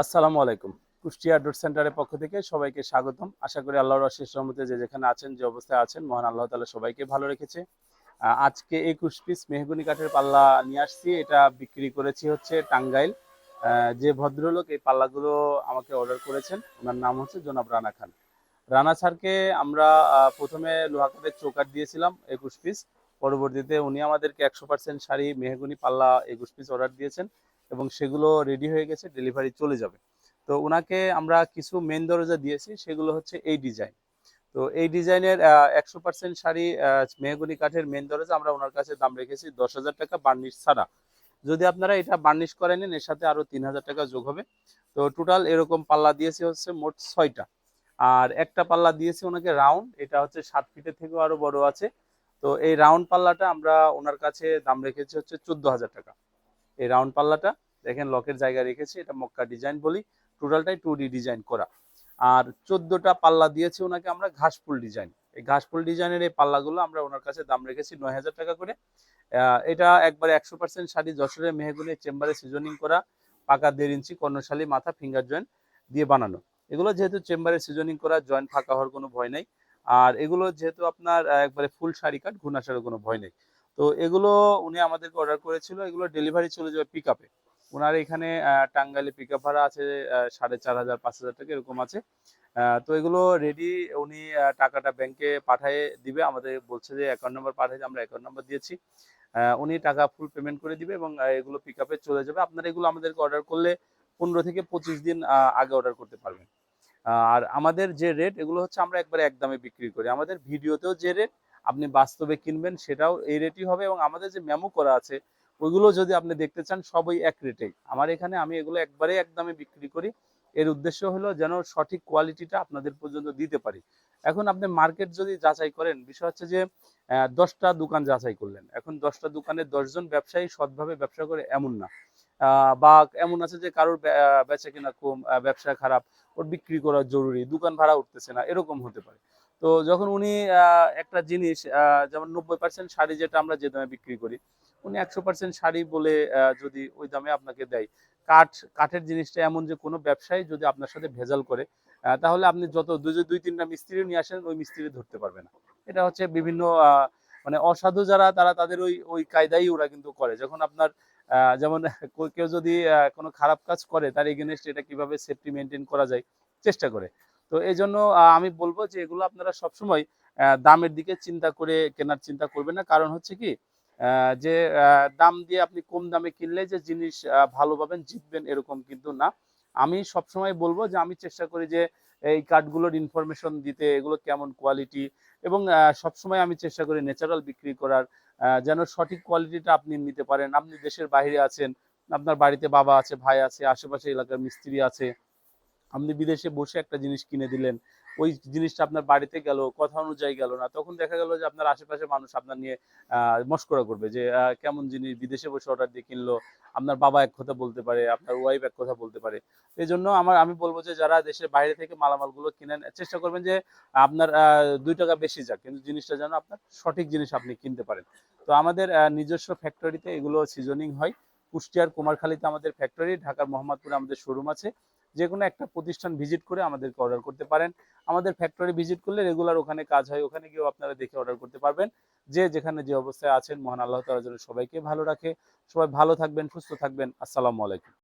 আসসালামু আলাইকুম। কুষ্টিয়া ডট সেন্টারের পক্ষ থেকে সবাইকে স্বাগতম। আশা করি আল্লাহর অশেষ রহমতে যে যেখানে আছেন, যে অবস্থায় আছেন, মহান আল্লাহ তাআলা সবাইকে ভালো রেখেছে। আজকে একুশ পিস মেহগুনি কাঠের পাল্লা নিয়ে আসছি। এটা বিক্রি করেছি হচ্ছে টাঙ্গাইল। যে ভদ্রলোক এই পাল্লাগুলো আমাকে অর্ডার করেছেন, ওনার নাম হচ্ছে জনাব রানা খান। রানা স্যারকে আমরা প্রথমে লোহা কাঠের চৌকাট দিয়েছিলাম একুশ পিস। পরবর্তীতে উনি আমাদেরকে একশো পার্সেন্ট শাড়ি, মেহগুনি পাল্লা একুশ পিস অর্ডার দিয়েছেন। এবং সেগুলো রেডি হয়ে গেছে ডেলিভারি চলে যাবে। তো ওনাকে আমরা কিছু মেন দরজা দিয়েছি, সেগুলো হচ্ছে এই ডিজাইন তো এই ডিজাইনের একশো পার্সেন্ট শাড়ি মেহগনি কাঠের মেন দরজা আমরা ওনার কাছে দাম রেখেছি দশ হাজার টাকা বার্নিশ ছাড়া। যদি আপনারা এটা বার্নিশ করে নেন, এর সাথে আরও তিন হাজার টাকা যোগ হবে। তো টোটাল এরকম পাল্লা দিয়েছি হচ্ছে মোট ছয়টা। আর একটা পাল্লা দিয়েছি ওনাকে রাউন্ড এটা হচ্ছে সাত ফিটের থেকেও আরও বড় আছে। তো এই রাউন্ড পাল্লাটা আমরা ওনার কাছে দাম রেখেছি হচ্ছে চোদ্দ হাজার টাকা। এই রাউন্ড পাল্লাটা, দেখেন লকের জায়গায় রেখেছি, এটা মক্কা ডিজাইন বলি টোটালটাই টু ডিজাইন করা। আর চোদ্দটা পাল্লা দিয়েছি ওনাকে আমরা ঘাসফুল ডিজাইন এই ঘাসফুল ডিজাইনের এই পাল্লাগুলো আমরা ওনার কাছে দাম রেখেছি নয় হাজার টাকা করে। এটা একবারে একশো পার্সেন্ট শাড়ি যশোরের মেহগুনি চেম্বারে সিজনিং করা, পাকা দেড় ইঞ্চি কর্ণশালী মাথা ফিঙ্গার জয়েন্ট দিয়ে বানানো। এগুলো যেহেতু চেম্বারে সিজনিং করা জয়েন্ট ফাঁকা হওয়ার কোনো ভয় নেই। আর এগুলো যেহেতু আপনার একবারে ফুল শাড়ি কাট ঘুণ কোনো ভয় নেই। তো এগুলো উনি আমাদেরকে অর্ডার করেছিল, এগুলো ডেলিভারি চলে যাবে পিক আপে ওনার এখানে টাঙ্গাইলে পিক আপ ভাড়া আছে সাড়ে চার হাজার, পাঁচ হাজার টাকা এরকম আছে। তো এগুলো রেডি উনি টাকাটা ব্যাংকে পাঠিয়ে দিবে। আমাদের বলছে যে অ্যাকাউন্ট নাম্বার পাঠিয়ে আমরা অ্যাকাউন্ট নাম্বার দিয়েছি। উনি টাকা ফুল পেমেন্ট করে দিবে এবং এগুলো পিক আপে চলে যাবে। আপনারা এগুলো আমাদেরকে অর্ডার করলে পনেরো থেকে পঁচিশ দিন আগে অর্ডার করতে পারবেন। আর আমাদের যে রেট এগুলো হচ্ছে আমরা একবারে একদমে বিক্রি করি। আমাদের ভিডিওতেও যে রেট আপনি বাস্তবে কিনবেন, সেটাও এই রেটই হবে এবং আমাদের যে মেমো করা আছে, ওইগুলো যদি আপনি দেখতে চান, সবই এক রেটেই আমার এখানে আমি এগুলো একবারে একদমে বিক্রি করি। এর উদ্দেশ্য হলো যেন সঠিক কোয়ালিটিটা আপনাদের পর্যন্ত দিতে পারি। এখন আপনি মার্কেট যদি যাচাই করেন, বিষয় হচ্ছে যে দশটা দোকান যাচাই করলেন। এখন দশটা দোকানে দশজন ব্যবসায়ী সৎভাবে ব্যবসা করে এমন না। বা এমন আছে যে কারোর বেচা কিনা কম ব্যবসা খারাপ, ওর বিক্রি করা জরুরি, দোকান ভাড়া উঠতেছে না, এরকম হতে পারে। তো যখন উনি একটা জিনিস যেমন নব্বই পার্সেন্ট শাড়ি যেটা আমরা যে দামে বিক্রি করি, উনি একশো পার্সেন্ট শাড়ি বলে যদি ওই দামে আপনাকে দেয়। কাঠ, কাঠের জিনিসটা এমন যে কোনো ব্যবসায়ী যদি আপনার সাথে ভেজাল করে তাহলে আপনি যত দুই দুই, তিনটা মিস্ত্রি নিয়ে আসেন, ওই মিস্ত্রি ধরতে পারবে না। এটা হচ্ছে বিভিন্ন মানে অসাধু যারা, তারা তাদের ওই ওই কায়দাই ওরা কিন্তু করে। যখন আপনার যেমন কেউ যদি কোনো খারাপ কাজ করে, তার এগেনস্ট এটা কীভাবে সেফটি মেনটেন করা যায়, চেষ্টা করে। তো এই জন্য আমি বলব যে এগুলো আপনারা সবসময় দামের দিকে চিন্তা করে কেনার চিন্তা করবেন না। কারণ হচ্ছে কি যে দাম দিয়ে আপনি কম দামে কিনলে যে জিনিস ভালো পাবেন, জিতবেন এরকম কিন্তু না। আমি সবসময় বলব যে আমি চেষ্টা করি যে এই কার্ডগুলোর ইনফরমেশন দিতে, এগুলো কেমন কোয়ালিটি এবং সবসময় আমি চেষ্টা করি ন্যাচারাল বিক্রি করার যেন সঠিক কোয়ালিটিটা আপনি নিতে পারেন। আপনি দেশের বাইরে আছেন, আপনার বাড়িতে বাবা আছে, ভাই আছে, আশেপাশে এলাকার মিস্ত্রি আছে আপনি বিদেশে বসে একটা জিনিস কিনে দিলেন, ওই জিনিসটা আপনার বাড়িতে গেল, কথা অনুযায়ী গেল না, তখন দেখা গেল যে আপনার আশেপাশে মানুষ আপনার নিয়ে মস্করা করবে যে কেমন জিনিস বিদেশে বসে অর্ডার দিয়ে কিনলো, আপনার বাবা এক কথা বলতে পারে, আপনার ওয়াইফ এক কথা বলতে পারে। এই জন্য আমার, আমি বলব যে যারা দেশের বাইরে থেকে মালামালগুলো কিনেন, চেষ্টা করবেন যে আপনার দুই টাকা বেশি যাক, কিন্তু জিনিসটা যেন আপনার সঠিক জিনিস আপনি কিনতে পারেন। তো আমাদের নিজস্ব ফ্যাক্টরিতে এগুলো সিজনিং হয়। কুষ্টিয়ার কুমারখালীতে আমাদের ফ্যাক্টরি ঢাকার মোহাম্মদপুরে আমাদের শোরুম আছে। যে কোনো একটা প্রতিষ্ঠান ভিজিট করে আমাদেরকে অর্ডার করতে পারেন। আমাদের ফ্যাক্টরি ভিজিট করলে রেগুলার ওখানে কাজ হয়, ওখানে গিয়েও আপনারা দেখে অর্ডার করতে পারবেন। যে যেখানে যে অবস্থায় আছেন, মহান আল্লাহ তালার যেন সবাইকে ভালো রাখে। সবাই ভালো থাকবেন, সুস্থ থাকবেন। আসসালামু আলাইকুম।